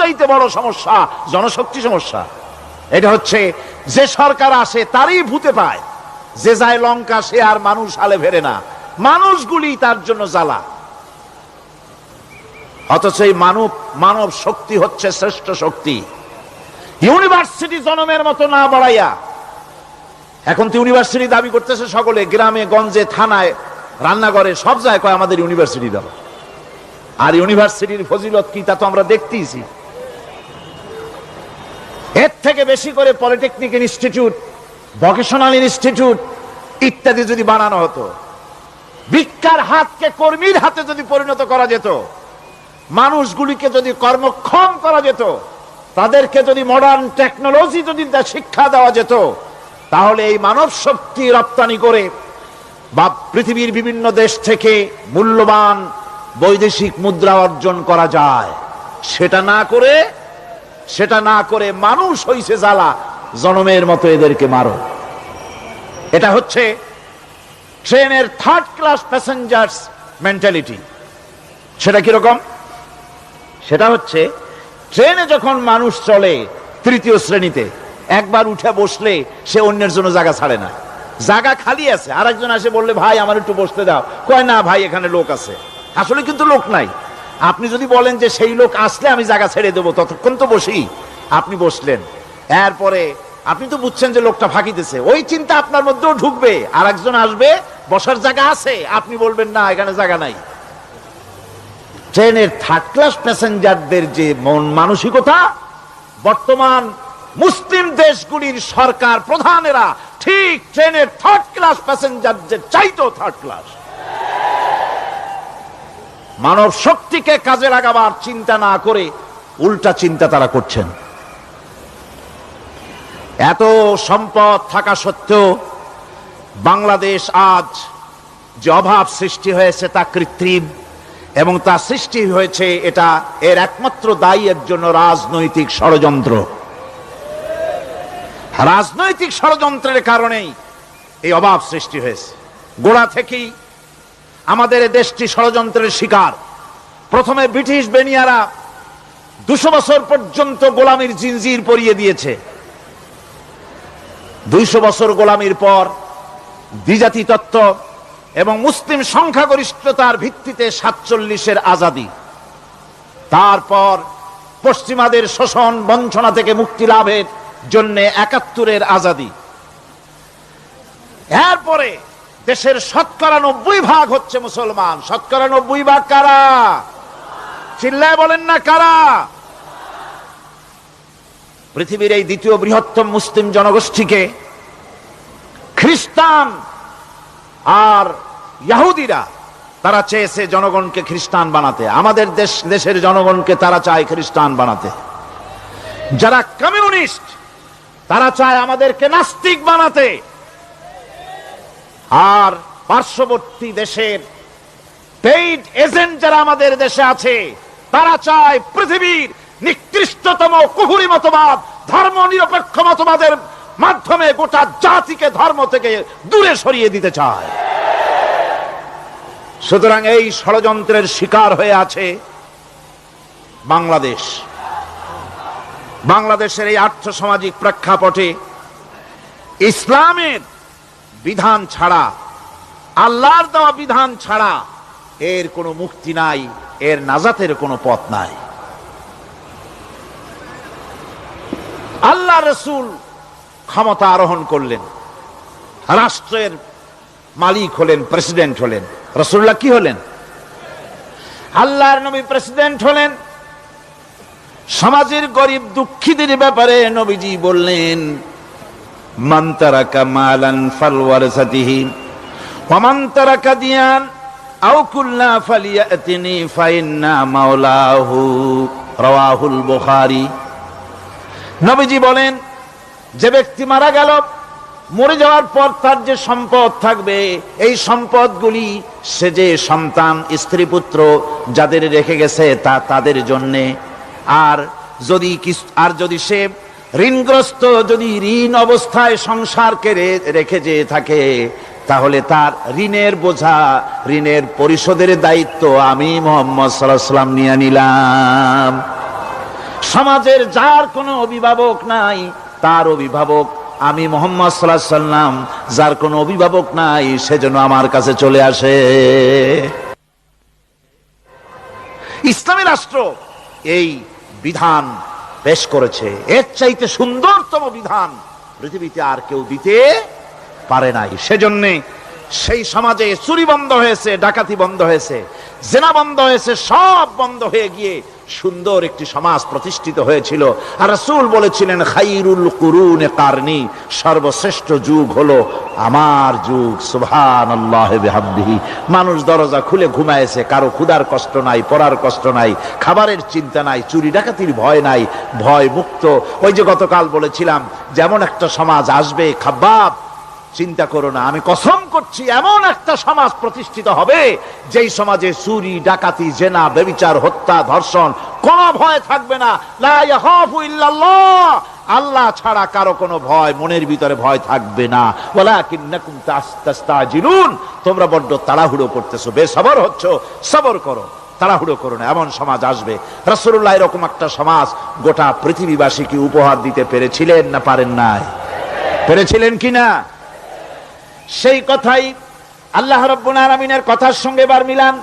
সবচাইতে বড় সমস্যা, জনশক্তি সমস্যা। এটা হচ্ছে, যে সরকার আসে তারই ভূতে পায়। যে যায় লঙ্কা, সে আর মানুষ আলে ফেরে না। মানুষগুলি তার জন্য জ্বালা। অথচ এই মানব মানব শক্তি হচ্ছে শ্রেষ্ঠ শক্তি। ইউনিভার্সিটি জনমের মতো না বাড়াইয়া। এখন তো ইউনিভার্সিটি দাবি করতেছে সকলে, গ্রামে, গঞ্জে, থানায়, রান্নাঘরে, সব জায়গায় আমাদের ইউনিভার্সিটি দাও আর ইউনিভার্সিটির ফজিলত কি তা তো আমরা দেখতেইছি। এর থেকে বেশি করে পলিটেকনিক ইনস্টিটিউট, ভকেশনাল ইনস্টিটিউট ইত্যাদি যদি বানানো হতো, ভিক্ষার হাতকে কর্মীর হাতে যদি পরিণত করা যেত, মানুষগুলিকে যদি কর্মক্ষম করা যেত, তাদেরকে যদি মডার্ন টেকনোলজি যদি শিক্ষা দেওয়া যেত, তাহলে এই মানব শক্তি রপ্তানি করে বা পৃথিবীর বিভিন্ন দেশ থেকে মূল্যবান বৈদেশিক মুদ্রা অর্জন করা যায়। সেটা না করে সেটা না করে মানুষ হইছে জ্বালা, জনমের মতো এদেরকে মারো। এটা হচ্ছে ট্রেনের থার্ড ক্লাস প্যাসেঞ্জার্স মেন্টালিটি সেটা কীরকম? সেটা হচ্ছে ট্রেনে যখন মানুষ চলে তৃতীয় শ্রেণীতে, একবার উঠে বসলে সে অন্যের জন্য জায়গা ছাড়ে না। জায়গা খালি আছে, আরেকজন আসে বললে, ভাই, আমার একটু বসতে দাও। কয়, না, ভাই, এখানে লোক আছে। আসলে কিন্তু লোক নাই। আপনি যদি বলেন যে সেই লোক আসলে আমি জায়গা ছেড়ে দেবো, ততক্ষণ তো বসি। আপনি বসলেন। এরপরে আপনি তো বুঝছেন যে লোকটা ফাঁকিতেছে ওই চিন্তা আপনার মধ্যেও ঢুকবে। আর একজন আসবে, বসার জায়গা আছে। আপনি বলবেন, না, এখানে জায়গা নাই। ট্রেনের থার্ড ক্লাস প্যাসেঞ্জারদের যে মন মানসিকতা, বর্তমান মুসলিম দেশগুলির সরকার প্রধানেরা ঠিক ট্রেনের থার্ড ক্লাস প্যাসেঞ্জারদের চাইতো থার্ড ক্লাস মানব শক্তিকে কাজে লাগাবার চিন্তা না করে উল্টা চিন্তা তারা করছেন। এত সম্পদ থাকা সত্ত্বেও বাংলাদেশ আজ যে অভাব সৃষ্টি হয়েছে তা কৃত্রিম এবং তা সৃষ্টি হয়েছে এটা এর একমাত্র দায়ী এর জন্য রাজনৈতিক ষড়যন্ত্র। রাজনৈতিক ষড়যন্ত্রের কারণেই এই অভাব সৃষ্টি হয়েছে। গোড়া থেকেই আমাদের দেশটি ষড়যন্ত্রের শিকার। প্রথমে ব্রিটিশ বেনিয়ারা দুশো বছর পর্যন্ত গোলামির জিনজির পরিয়ে দিয়েছে। দুইশো বছর গোলামির পর দ্বিজাতি তত্ত্ব এবং মুসলিম সংখ্যাগরিষ্ঠতার ভিত্তিতে সাতচল্লিশের আজাদি। তারপর পশ্চিমাদের শোষণ বঞ্চনা থেকে মুক্তি লাভের জন্য একাত্তরের আজাদি। এরপরে দেশের শতকরা নব্বই ভাগ হচ্ছে মুসলমান। শতকরা নব্বই ভাগ কারা? চিল্লায় বলেন না কারা? পৃথিবীর এই দ্বিতীয় বৃহত্তম মুসলিম জনগোষ্ঠীকে খ্রিস্টান আর ইয়াহুদিরা তারা চেয়েছে জনগণকে খ্রিস্টান বানাতে। আমাদের দেশ, দেশের জনগণকে তারা চায় খ্রিস্টান বানাতে। যারা কমিউনিস্ট, তারা চায় আমাদেরকে নাস্তিক বানাতে। আর পার্শ্ববর্তী দেশের পেইড এজেন্ট যারা আমাদের দেশে আছে, তারা চায় পৃথিবীর নিকৃষ্টতম কুহুরি মতবাদ ধর্ম নিরপেক্ষ মতবাদের মাধ্যমে গোটা জাতিকে ধর্ম থেকে দূরে সরিয়ে দিতে চায়। সুতরাং এই ষড়যন্ত্রের শিকার হয়ে আছে বাংলাদেশ। বাংলাদেশের এই আর্থ সামাজিক প্রেক্ষাপটে ইসলামের বিধান ছাড়া, আল্লাহর দেওয়া বিধান ছাড়া এর কোনো মুক্তি নাই, এর নাজাতের কোনো পথ নাই। আল্লাহ রসুল ক্ষমতা আরোহণ করলেন, রাষ্ট্রের মালিক হলেন, প্রেসিডেন্ট হলেন। রসুল্লাহ কি হলেন? আল্লাহর নবী প্রেসিডেন্ট হলেন। সমাজের গরিব দুঃখীদের ব্যাপারে নবীজি বললেন নবীজি বলেন, যে ব্যক্তি মারা গেল, মরে যাওয়ার পর তার যে সম্পদ থাকবে, এই সম্পদগুলি সে যে সন্তান, স্ত্রী, পুত্র যাদের রেখে গেছে তা তাদের জন্যে। আর যদি আর যদি সে ঋণগ্রস্ত যদি ঋণ অবস্থায় সংসারকে রেখে যে থাকে, তাহলে তার ঋণের বোঝা, ঋণের পরিশোধের দায়িত্ব আমি মোহাম্মদ সাল্লাম নিয়ে নিলাম। সমাজের যার কোনো অভিভাবক নাই, তার অভিভাবক আমি মোহাম্মদ সাল্লাহ সাল্লাম যার কোনো অভিভাবক নাই সেজন্য আমার কাছে চলে আসে। ইসলামী রাষ্ট্র এই বিধান পেশ করেছে। এর চাইতে সুন্দরতম বিধান পৃথিবীতে আর কেউ দিতে পারে নাই। সেজন্যে সেই সমাজে চুরি বন্ধ হয়েছে, ডাকাতি বন্ধ হয়েছে, জেনা বন্ধ হয়েছে, সব বন্ধ হয়ে গিয়ে সুন্দর একটি সমাজ প্রতিষ্ঠিত হয়েছিল। আর রাসূল বলেছিলেন, খাইরুল কুরুনে কারনি সর্বশ্রেষ্ঠ যুগ হলো আমার যুগ, সুবহানাল্লাহি মানুষ দরজা খুলে ঘুমায়েছে কারও ক্ষুধার কষ্ট নাই, পড়ার কষ্ট নাই, খাবারের চিন্তা নাই, চুরি ডাকাতির ভয় নাই, ভয় মুক্ত। ওই যে গতকাল বলেছিলাম, যেমন একটা সমাজ আসবে, খাবাব চিন্তা করো না, আমি কসম করছি, এমন একটা সমাজ প্রতিষ্ঠিত হবে, যেই সমাজে চুরি, ডাকাতি, জেনা বেবিচার হত্যা, ধর্ষণ, কোনো ভয় থাকবে না। আল্লাহ ছাড়া কারও কোনো ভয়, মনের ভিতরে ভয় থাকবে না। তোমরা বড্ড তাড়াহুড়ো করতেছো, বেসবর হচ্ছ, সবর করো, তাড়াহুড়ো করো না, এমন সমাজ আসবে। রাসূলুল্লাহ এরকম একটা সমাজ গোটা পৃথিবীবাসীকে উপহার দিতে পেরেছিলেন না পারেন নাই? পেরেছিলেন কিনা সেই কথাই আল্লাহ রব্বুল আলামিনের কথার সঙ্গে বার মিলান।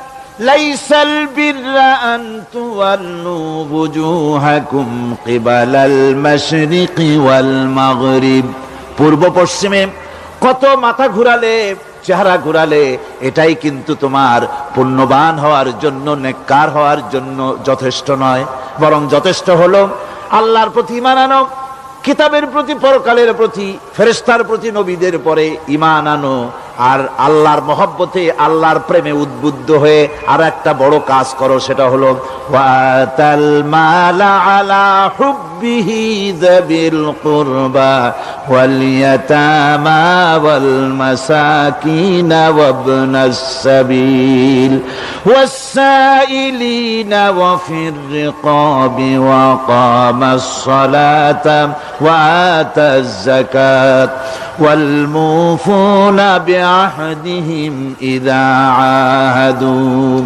লাইসাল বিররা আন তুওয়াল্লু বুজুহাকুম কিবালাল মাশরিকি ওয়াল মাগরিব। পূর্ব পশ্চিমে কত মাথা ঘুরালে, চেহারা ঘুরালে, এটাই কিন্তু তোমার পুণ্যবান হওয়ার জন্য, নেককার হওয়ার জন্য যথেষ্ট নয়। বরং যথেষ্ট হলো আল্লাহর প্রতি মানানো কিতাবের প্রতি, পরকালের প্রতি ফেরেস্তার প্রতি, নবীদের পরে ইমান আনো। আর আল্লাহর মহব্বতে, আল্লাহর প্রেমে উদ্বুদ্ধ হয়ে আর একটা বড় কাজ করো, সেটা হলো আলা ربه ذوي القربى واليتامى والمساكين وابن السبيل والسائلين وفي الرقاب وقام الصلاة وآتى الزكاة والموفون بعهدهم إذا عاهدوا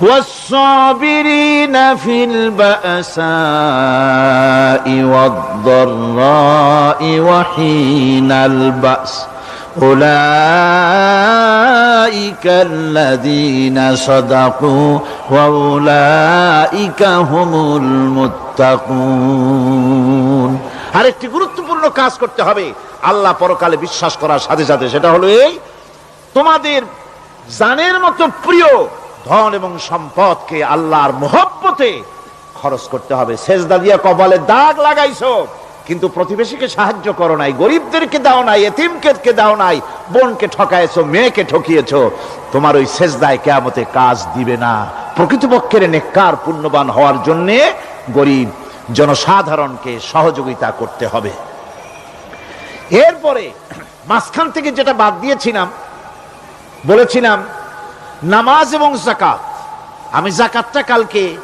والصابرين في البأساء والضراء وحين البأس أولئك الذين صدقوا وأولئك هم المتقون আরেকটি গুরুত্বপূর্ণ কাজ করতে হবে আল্লাহ পরকালে বিশ্বাস করার সাথে সাথে সেটা হলো এই তোমাদের জানের মতো প্রিয় ধন এবং সম্পদকে আল্লাহর মোহব্বতে খরচ করতে হবে। সেজদা দিয়া কপালে দাগ লাগাইছো, কিন্তু প্রতিবেশীকে সাহায্য করো নাই, গরিবদেরকে দাও নাই, এতিমকে দাও নাই, বোনকে ঠকাইছো, মেয়েকে ঠকিয়েছ, তোমার ওই সেজদায় কেয়ামতে কাজ দিবে না। প্রকৃতপক্ষের নেককার পুণ্যবান হওয়ার জন্যে গরিব জনসাধারণকে সহযোগিতা করতে হবে। এরপরে মাঝখান থেকে যেটা বাদ দিয়েছিলাম, বলেছিলাম নামাজ এবং জাকাত আমি জাকাতটা কালকে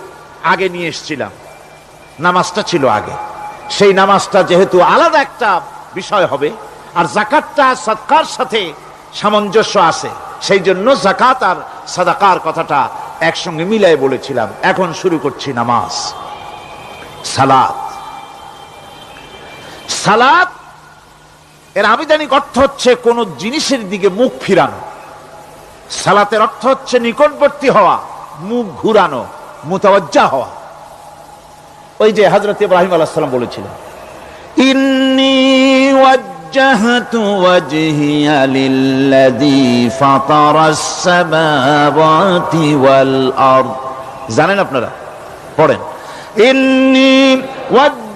আগে নিয়ে এসেছিলাম। নামাজটা ছিল আগে। সেই নামাজটা যেহেতু আলাদা একটা বিষয় হবে, আর জাকাতটা সৎকার সাথে সামঞ্জস্য আছে, সেই জন্য জাকাত আর সাদাকার কথাটা একসঙ্গে মিলাই বলেছিলাম। এখন শুরু করছি নামাজ। সালাত। সালাত, এর আবিধানিক অর্থ হচ্ছে কোন জিনিসের দিকে মুখ ফিরানো। সালাতের অর্থ হচ্ছে নিকটবর্তী হওয়া মুখ ঘুরানো মুতাবজ্জা হওয়া ওই যে হজরত ইব্রাহিম আলাহ সাল্লাম বলেছিলেন ইন্নি وجهت وجهي للذي فطر السماوات والأرض জানেন আপনারা পড়েন إني وجهت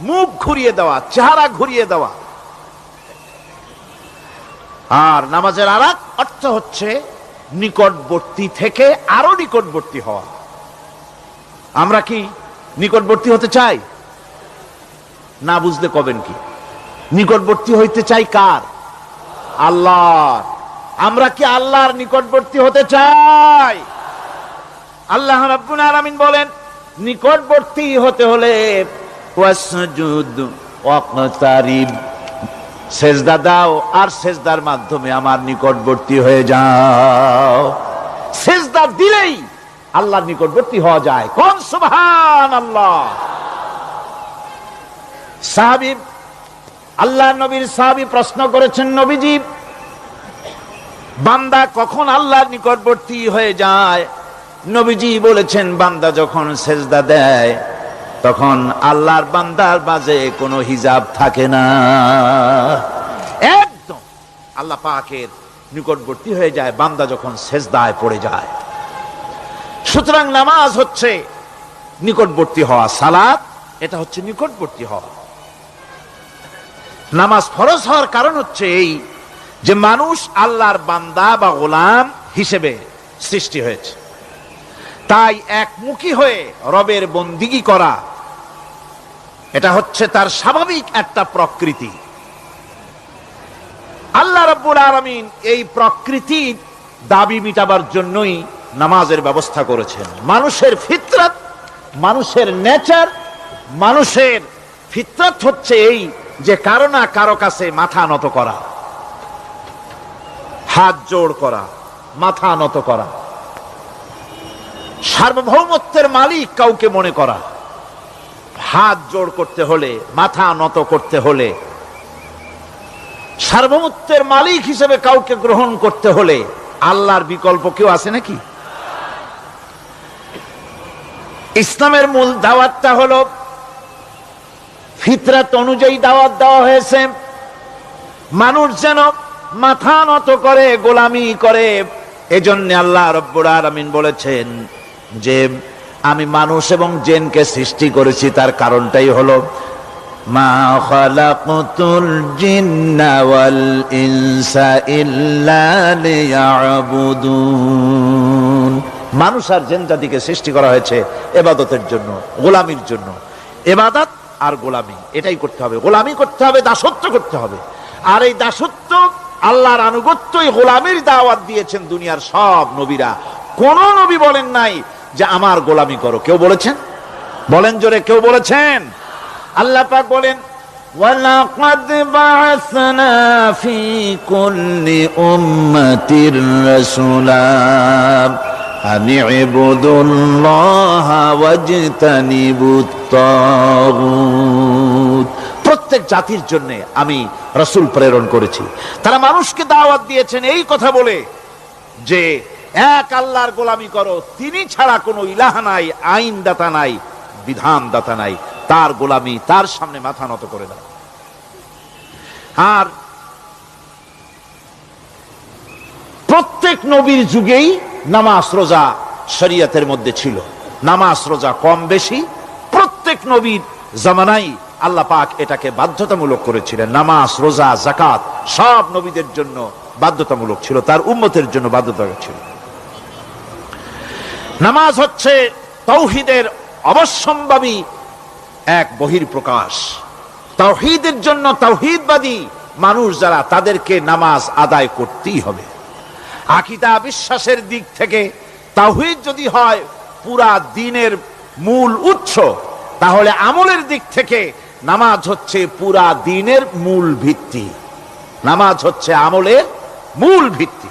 মুখ ঘুরিয়ে দেওয়া, চেহারা ঘুরিয়ে দেওয়া। আর নামাজের আর অর্থ হচ্ছে নিকটবর্তী থেকে আরও নিকটবর্তী হওয়া। আমরা কি নিকটবর্তী হতে চাই? না বুঝলে কবেন কি? নিকটবর্তী হইতে চাই কার? আল্লাহ আমরা কি আল্লাহর নিকটবর্তী হতে চাই? আল্লাহ রাব্বুল আলামিন বলেন, নিকটবর্তী হতে হলে ওয়াসজুদ দাও আর সেজদার মাধ্যমে আমার নিকটবর্তী হয়ে যাও। সেজদা দিলেই আল্লাহর নিকটবর্তী হওয়া যায়। কোন আল্লাহ আল্লাহ নবীর সাহাবী প্রশ্ন করেছেন, নবীজি, বান্দা কখন আল্লাহর নিকটবর্তী হয়ে যায়? নবীজি বলেছেন, বান্দা যখন সেজদা দেয় তখন আল্লাহর বান্দার মাঝে কোনো হিজাব থাকে না। একদম। আল্লাহ পাকের নিকটবর্তী হয়ে যায়, বান্দা যখন সেজদায় পড়ে যায়। সুতরাং নামাজ হচ্ছে নিকটবর্তী হওয়া, সালাত এটা হচ্ছে নিকটবর্তী হওয়া। নামাজ ফরজ হওয়ার কারণ হচ্ছে এই যে মানুষ আল্লাহর বান্দা বা গোলাম হিসেবে সৃষ্টি হয়েছে। তাই একমুখী হয়ে রবের বন্দিগি করা এটা হচ্ছে তার স্বাভাবিক একটা প্রকৃতি। আল্লাহ রব্বুল আলমিন এই প্রকৃতির দাবি মিটাবার জন্যই নামাজের ব্যবস্থা করেছেন। মানুষের ফিতরত, মানুষের নেচার, মানুষের ফিতরত হচ্ছে এই যে কারও না কারও কাছে মাথা নত করা, হাত জোড় করা, মাথা নত করা, সার্বভৌমত্বের মালিক কাউকে মনে করা হাত জোড় করতে হলে, মাথা নত করতে হলে, সার্বভৌমত্বের মালিক হিসেবে কাউকে গ্রহণ করতে হলে আল্লাহর বিকল্প কেউ আছে নাকি? ইসলামের মূল দাওয়াতটা হলো, ফিতরাত অনুযায়ী দাওয়াত দেওয়া হয়েছে, মানুষ যেন মাথা নত করে, গোলামি করে, এজন্য আল্লাহ রব্বুর আলামিন বলেছেন যে আমি মানুষ এবং জেনকে সৃষ্টি করেছি, তার কারণটাই হলো ইল্লা মানুষ আর জেন জাতিকে সৃষ্টি করা হয়েছে এবাদতের জন্য, গোলামির জন্য। এবাদত আর গোলামি, এটাই করতে হবে। গোলামি করতে হবে, দাসত্ব করতে হবে। আর এই দাসত্ব আল্লাহর আনুগত্যই গোলামির দাওয়াত দিয়েছেন দুনিয়ার সব নবীরা। কোন নবী বলেন নাই যে আমার গোলামি করো কেউ বলেছেন বলেন জোরে কেউ বলেছেন আল্লাহ পাক বলেন ولقد بعثنا في كل أمة رسولا أن اعبدوا الله واجتنبوا الطاغوت প্রত্যেক জাতির জন্য আমি রসুল প্রেরণ করেছি তারা মানুষকে দাওয়াত দিয়েছেন এই কথা বলে যে এক আল্লাহর গোলামি করো, তিনি ছাড়া কোনো ইলাহ নাই আইন দাতা নাই বিধান দাতা নাই। তার গোলামি তার সামনে মাথা নত করে দাও। আর প্রত্যেক নবীর যুগেই নামাজ রোজা শরিয়াতের মধ্যে ছিল। নামাজ রোজা কম বেশি। প্রত্যেক নবীর জামানাই আল্লাহ পাক এটাকে বাধ্যতামূলক করেছিলেন। নামাজ, রোজা জাকাত সব নবীদের জন্য বাধ্যতামূলক ছিল। তার উম্মতের জন্য বাধ্যতামূলক ছিল। নামাজ হচ্ছে তৌহিদের অবশ্যম্ভাবী এক বহির প্রকাশ তাওহিদের জন্য তাওহিদবাদী মানুষ যারা, তাদেরকে নামাজ আদায় করতেই হবে। আকিদা বিশ্বাসের দিক থেকে তাওহিদ যদি হয়, পুরা দিনের মূল উৎস, তাহলে আমলের দিক থেকে নামাজ হচ্ছে পুরা দিনের মূল ভিত্তি। নামাজ হচ্ছে আমলের মূল ভিত্তি।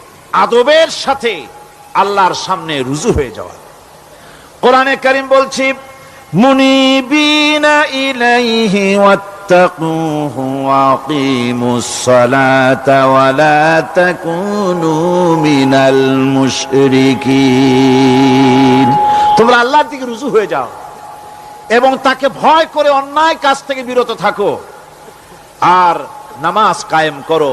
আদবের সাথে আল্লাহর সামনে রুজু হয়ে যাওয়া কোরআনে করিম বলছি মুনিবিনা ইলাইহি واتقوه واقيموا الصلاة ولا تكونوا من المشركين তোমরা আল্লাহর দিকে রুজু হয়ে যাও এবং তাকে ভয় করে অন্যায় কাজ থেকে বিরত থাকো আর নামাজ কায়েম করো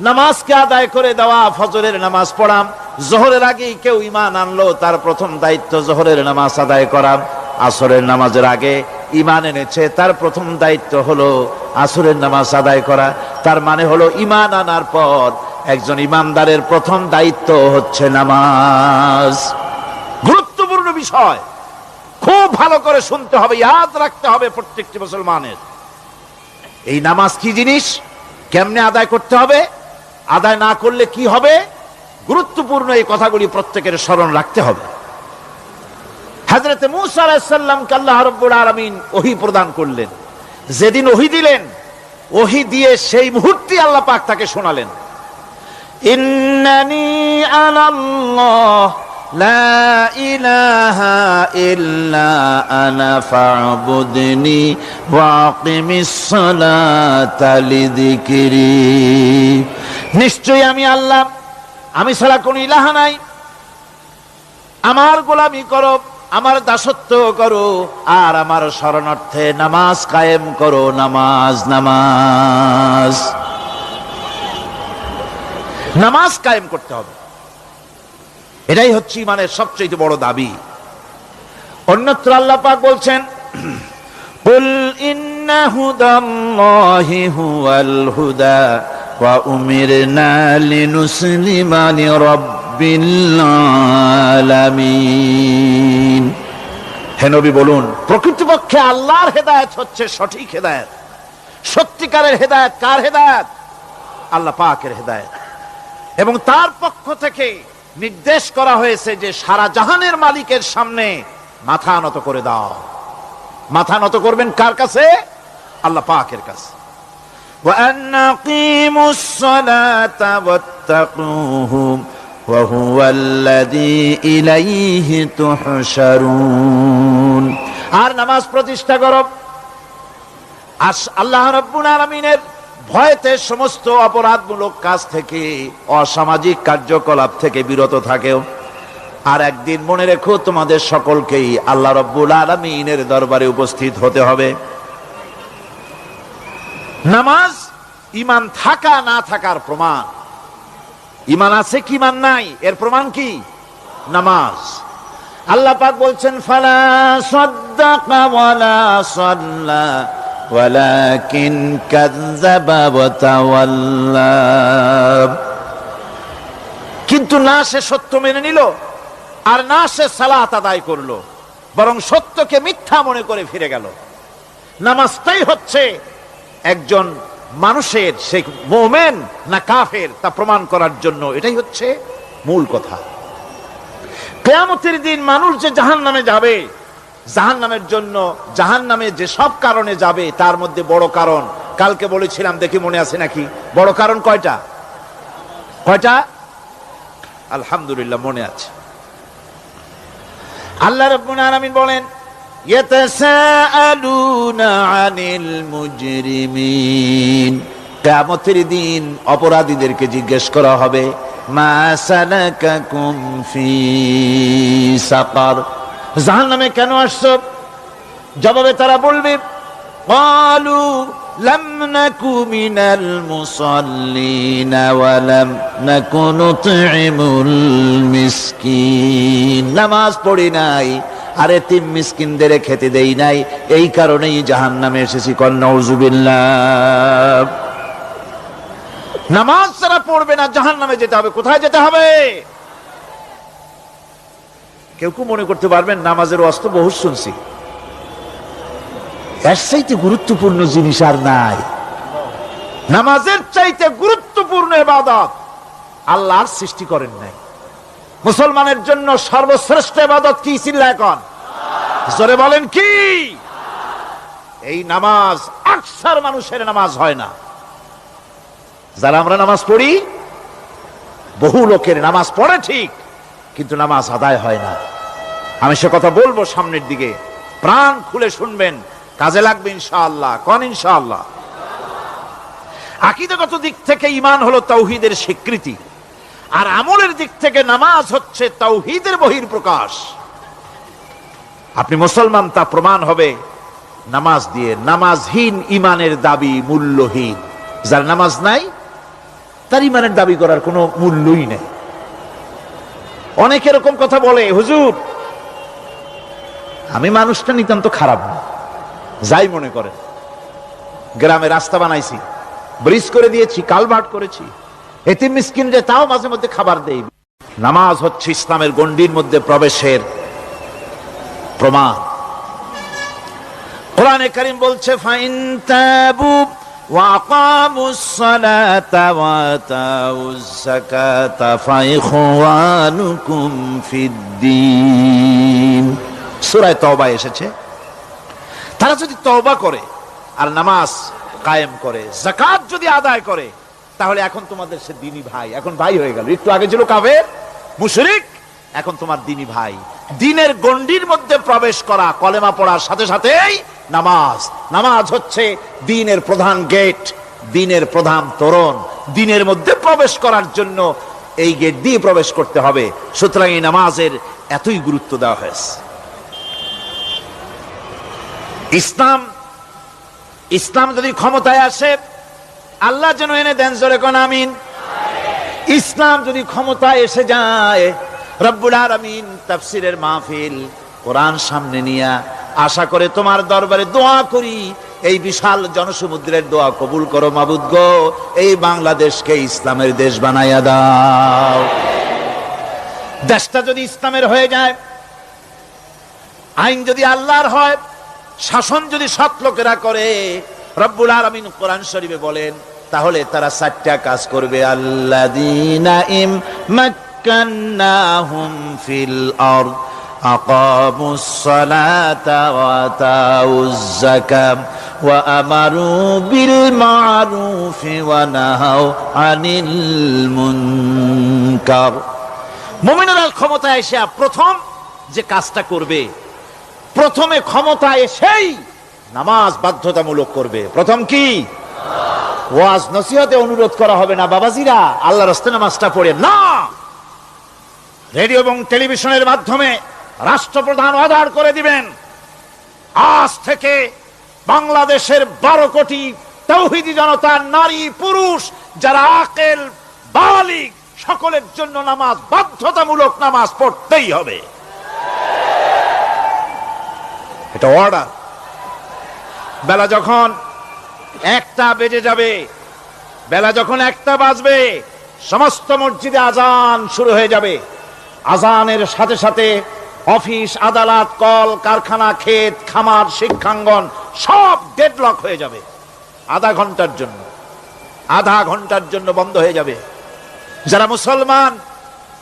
নামাজকে আদায় করে দেওয়া, ফজরের নামাজ পড়াম জোহরের আগেই কেউ ইমান আনলো, তার প্রথম দায়িত্ব জোহরের নামাজ আদায় করা। আসরের নামাজের আগে ইমান এনেছে, তার প্রথম দায়িত্ব হলো আসরের নামাজ আদায় করা। তার মানে হলো ইমান আনার পর একজন ইমানদারের প্রথম দায়িত্ব হচ্ছে নামাজ। গুরুত্বপূর্ণ বিষয়। খুব ভালো করে শুনতে হবে, ইয়াদ রাখতে হবে প্রত্যেকটি মুসলমানের। এই নামাজ কি জিনিস? কেমনে আদায় করতে হবে? আদায় না করলে কি হবে? গুরুত্বপূর্ণ এই কথাগুলি প্রত্যেকের স্মরণ রাখতে হবে। হাজরতে মুসা আলাহিসাল্লামকে আল্লাহ রব্বুল আলমিন ওহি প্রদান করলেন। যেদিন ওহি দিলেন, ওহি দিয়ে সেই মুহূর্তে আল্লাহ পাক তাকে শোনালেন। ইন্নানি আনাল্লাহ লা ইলাহা ইল্লা আনা ফা'বুদনি ওয়াকিমিস সালাতা লিযিকরি। নিশ্চয়ই আমি আল্লাহ, আমি ছাড়া কোন ইলাহা নাই। আমার গোলামি করো, আমার দাসত্ব করো, আর আমার শরণার্থে নামাজ কায়েম করো, নামাজ নামাজ। নামাজ কায়েম করতে হবে। এটাই হচ্ছে ইমানের সবচেয়ে বড় দাবি অন্যত্র আল্লাহ পাক বলছেন قل إن هدى الله هو الهدى وأمرنا لنسلم لرب العالمين হে নবী বলুন প্রকৃতপক্ষে আল্লাহর হেদায়েত হচ্ছে সঠিক হেদায়েত সত্যিকারের হেদায়েত কার হেদায়েত আল্লাহ পাকের হেদায়েত এবং তার পক্ষ থেকে নির্দেশ করা হয়েছে যে সারা জাহানের মালিকের সামনে মাথা নত করে দাও। মাথা নত করবেন কার কাছে? আল্লাহ পাকের কাছে। আর নামাজ প্রতিষ্ঠা করব আল্লাহ রব্বুল আলমিনের ভয়তে সমস্ত অপরাধমূলক কাজ থেকে, অসামাজিক কার্যকলাপ থেকে বিরত থাকেও। আর একদিন মনে রেখো, তোমাদের সকলকেই আল্লাহ রব্বুল আলমিনের দরবারে উপস্থিত হতে হবে। নামাজ ইমান থাকা না থাকার প্রমাণ। ইমান আছে কি ইমান নাই? এর প্রমাণ কি? নামাজ। আল্লাহ পাক বলছেন, ফালা সাদ্দাকা ওয়ালা সাল্লা। কাযযাবা ওয়া তাওয়াল্লা কিন্তু না সে সত্য মেনে নিল, আর না সে সালাত আদায় করল, বরং সত্যকে মিথ্যা মনে করে ফিরে গেল। নামাজটাই হচ্ছে, একজন মানুষের, সে মোমেন না কাফের, তা প্রমাণ করার জন্য এটাই হচ্ছে মূল কথা। কেয়ামতের দিন মানুষ যে জাহান নামে যাবে জাহান নামের জন্য জাহান নামে যে সব কারণে যাবে, তার মধ্যে বড় কারণ। কালকে বলেছিলাম, দেখি মনে আছে নাকি? বড় কারণ কয়টা? কয়টা? আলহামদুলিল্লাহ, মনে আছে। আল্লাহ রব্বুল আলামিন বলেন, ইয়াতাসাআলুনা আনিল মুজরিমিন। কিয়ামতের দিন অপরাধীদেরকে জিজ্ঞেস করা হবে, মা সালাকাকুম ফি সাকার? জাহান্নামে কেন আসছো জবাবে তারা বলবে قالوا لم نك من المصلين ولم نك نطعم المسكين নামাজ পড়ি নাই আরে তিন মিসকিনদের খেতে দেই নাই এই কারণেই জাহান নামে এসেছি কন্নৌজুবিল্লাহ নামাজ যারা পড়বে না জাহান নামে যেতে হবে কোথায় যেতে হবে কেউ কেউ মনে করতে পারবেন নামাজের অস্ত বহু শুনছি। এর চাইতে গুরুত্বপূর্ণ জিনিস আর নাই। নামাজের চাইতে গুরুত্বপূর্ণ এবাদত আল্লাহর সৃষ্টি করেন নাই। মুসলমানের জন্য সর্বশ্রেষ্ঠ এবাদত কি ছিল এখন? জোরে বলেন কি? এই নামাজ আকসার মানুষের নামাজ হয় না। যারা আমরা নামাজ পড়ি, বহু লোকের নামাজ পড়ে ঠিক কিন্তু নামাজ আদায় হয় না। আমি সে কথা বলব সামনের দিকে। প্রাণ খুলে শুনবেন। কাজে লাগবে ইনশাআল্লাহ। কন ইনশাআল্লাহ? আকিদাগত দিক থেকে ইমান হলো তৌহিদের স্বীকৃতি। আর আমলের দিক থেকে নামাজ হচ্ছে তৌহিদের বহির প্রকাশ আপনি মুসলমান, তা প্রমাণ হবে। নামাজ দিয়ে নামাজহীন ইমানের দাবি মূল্যহীন। যার নামাজ নাই, তার ইমানের দাবি করার কোনো মূল্যই নেই। অনেক এরকম কথা বলে, হুজুর, আমি মানুষটা নিতান্ত খারাপ না। যাই মনে করেন, গ্রামে রাস্তা বানাইছি, ব্রিজ করে দিয়েছি, কালভার্ট করেছি এতে মিসকিন যে তাও মাঝে মধ্যে খাবার দেই। নামাজ হচ্ছে ইসলামের গণ্ডির মধ্যে প্রবেশের প্রমাণ। কোরআনে করিম বলছে, ফাইন তাবু وأقاموا الصلاة وآتوا الزكاة فإخوانكم في الدين সূরায় তওবা এসেছে তারা যদি তওবা করে আর নামাজ কায়েম করে জাকাত যদি আদায় করে তাহলে এখন তোমাদের সে দিনী ভাই এখন ভাই হয়ে গেল একটু আগে ছিল কাফের মুশরিক এখন তোমার দিনী ভাই দিনের গণ্ডির মধ্যে প্রবেশ করা কলেমা পড়ার সাথে সাথেই নামাজ। নামাজ হচ্ছে দিনের প্রধান গেট দিনের প্রধান তোরণ। দিনের মধ্যে প্রবেশ করার জন্য এই গেট দিয়ে প্রবেশ করতে হবে। সুতরাং এই নামাজের এতই গুরুত্ব দেওয়া হয়েছে। ইসলাম ইসলাম যদি ক্ষমতায় আসে, আল্লাহ যেন এনে দেন, জোরে কোন আমিন? ইসলাম যদি ক্ষমতায় এসে যায়, রব্বুল আমিন তাফসিরের মাহফিল কোরআন সামনে নিয়া আশা করে তোমার দরবারে দোয়া করি। এই বিশাল জনসমুদ্রের দোয়া কবুল করো মাবুদ গো। এই বাংলাদেশকে ইসলামের দেশ বানাইয়া দাও। দেশটা যদি ইসলামের হয়ে যায়, আইন যদি আল্লাহর হয়, শাসন যদি সৎ লোকেরা করে, রব্বুল আলামিন কোরআন শরীফে বলেন, তাহলে তারা চারটা কাজ করবে। আল্লাযীনা ইম মাক্কান্নাহুম ফিল আরদ أقاموا الصلاة وآتوا الزكاة وأمروا بالمعروف ونهوا عن المنكر মুমিনেরা ক্ষমতায় এসে প্রথম যে কাজটা করবে প্রথমে ক্ষমতা এসেই নামাজ বাধ্যতামূলক করবে প্রথম কি ওয়াজ নসিহতে অনুরোধ করা হবে না বাবাজিরা আল্লাহ রাস্তে নামাজটা পড়ে না রেডিও এবং টেলিভিশনের মাধ্যমে রাষ্ট্রপ্রধান অর্ডার করে দিবেন। আজ থেকে বাংলাদেশের বারো কোটি তৌহিদি জনতা নারী, পুরুষ যারা আকেল বালিক সকলের জন্য নামাজ, বাধ্যতামূলক নামাজ পড়তেই হবে। এটা অর্ডার বেলা যখন একটা বেজে যাবে, বেলা যখন একটা বাজবে, সমস্ত মসজিদে আজান শুরু হয়ে যাবে। আজানের সাথে সাথে অফিস, আদালত, কল, কারখানা, ক্ষেত, খামার, শিক্ষাঙ্গন, সব ডেডলক হয়ে যাবে। আধা ঘণ্টার জন্য। আধা ঘণ্টার জন্য বন্ধ হয়ে যাবে। যারা মুসলমান,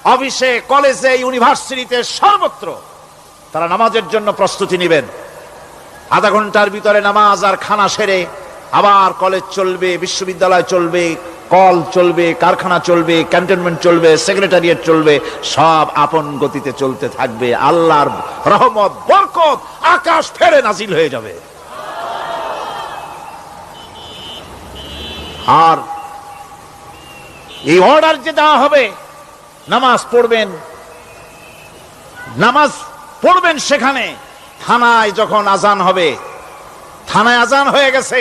অফিসে, কলেজে, ইউনিভার্সিটিতে সর্বত্র, তারা নামাজের জন্য প্রস্তুতি নেবেন। আধা ঘণ্টার ভিতরে নামাজ আর খানা সেরে আবার কলেজ চলবে, বিশ্ববিদ্যালয় চলবে কল চলবে, কারখানা চলবে, ক্যান্টনমেন্ট চলবে, সেক্রেটারিয়েট চলবে, সব আপন গতিতে চলতে থাকবে। আল্লাহর রহমত, বরকত, আকাশ ফেরে নাজিল হয়ে যাবে। আর এই অর্ডার যে দেওয়া হবে, নামাজ পড়বেন নামাজ পড়বেন সেখানে, থানায় যখন আজান হবে, থানায় আজান হয়ে গেছে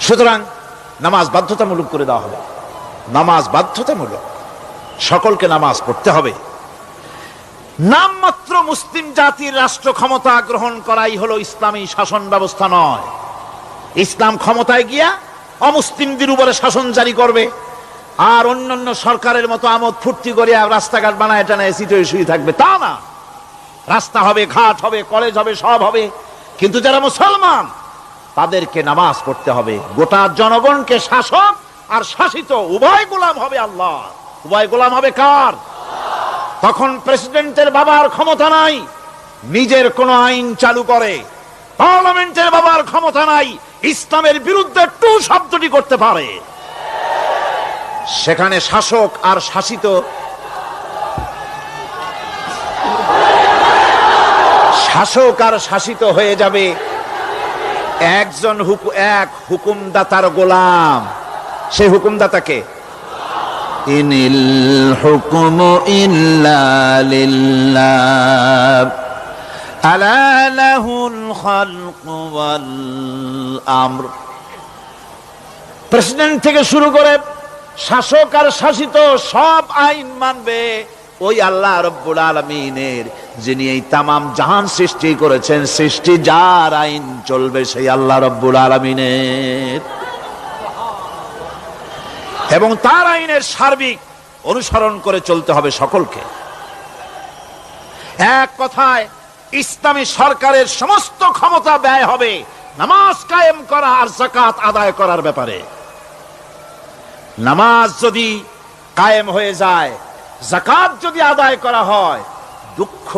সুতরাং নামাজ বাধ্যতামূলক করে দেওয়া হবে। নামাজ বাধ্যতামূলক। সকলকে নামাজ পড়তে হবে। নামমাত্র মুসলিম জাতির রাষ্ট্র ক্ষমতা গ্রহণ করাই হলো ইসলামী শাসন ব্যবস্থা নয়। ইসলাম ক্ষমতায় গিয়া অমুসলিমদের উপরে শাসন জারি করবে আর অন্যান্য সরকারের মতো আমোদ ফুর্তি করে আর রাস্তাঘাট বানায় টানা এসিতে শুয়ে থাকবে তা না। রাস্তা হবে, ঘাট হবে, কলেজ হবে, সব হবে। কিন্তু যারা মুসলমান তাদেরকে নামাজ পড়তে হবে। গোটা জনগণকে শাসক আর শাসিত উভয় গোলাম হবে আল্লাহ। উভয় গোলাম হবে কার? তখন প্রেসিডেন্টের বাবার ক্ষমতা নাই, নিজের কোন আইন চালু করে। পার্লামেন্টের বাবার ক্ষমতা নাই, ইসলামের বিরুদ্ধে টু শব্দটি করতে পারে। সেখানে শাসক আর শাসিত শাসক আর শাসিত হয়ে যাবে একজন হুকু এক হুকুমদাতার গোলাম। সেই হুকুমদাতাকে ইনিল হুকুম আমর। প্রেসিডেন্ট থেকে শুরু করে শাসক আর শাসিত সব আইন মানবে। ওই আল্লাহ রব্বুল আলমিনের যিনি এই তামাম জাহান সৃষ্টি করেছেন, সৃষ্টি যার আইন চলবে সেই আল্লাহ রব্বুল আলমিনের। এবং তার আইনের সার্বিক অনুসরণ করে চলতে হবে সকলকে। এক কথায়, ইসলামী সরকারের সমস্ত ক্ষমতা ব্যয় হবে নামাজ কায়েম করা আর জাকাত আদায় করার ব্যাপারে। নামাজ যদি কায়েম হয়ে যায় জাকাত যদি আদায় করা হয়, দুঃখ,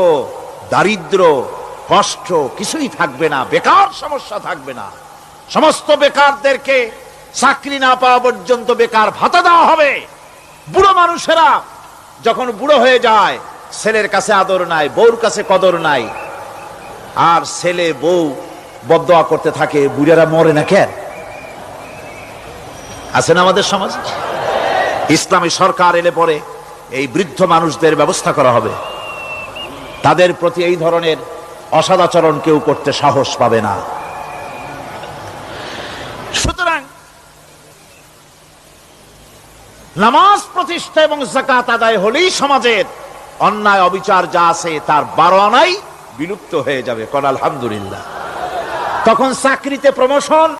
দারিদ্র, কষ্ট কিছুই থাকবে না, বেকার সমস্যা থাকবে না। সমস্ত বেকারদেরকে চাকরি না পাওয়া পর্যন্ত বেকার ভাতা দেওয়া হবে। বুড়ো মানুষেরা যখন বুড়ো হয়ে যায়, ছেলের কাছে আদর নাই, বউর কাছে কদর নাই, আর ছেলে বউ বদয়া করতে থাকে, বুড়েরা মরে না কেন? আছে না আমাদের সমাজ? ইসলামী সরকার এলে পরে এই বৃদ্ধ মানুষদের ব্যবস্থা করা হবে। তাদের প্রতি এই ধরনের অসদাচরণ কেউ করতে সাহস পাবে না। সুতরাং নামাজ প্রতিষ্ঠা এবং জাকাত আদায় হলেই সমাজের অন্যায় অবিচার যা আছে তার বারো আনাই বিলুপ্ত হয়ে যাবে। কন আলহামদুলিল্লাহ। তখন চাকরিতে প্রমোশন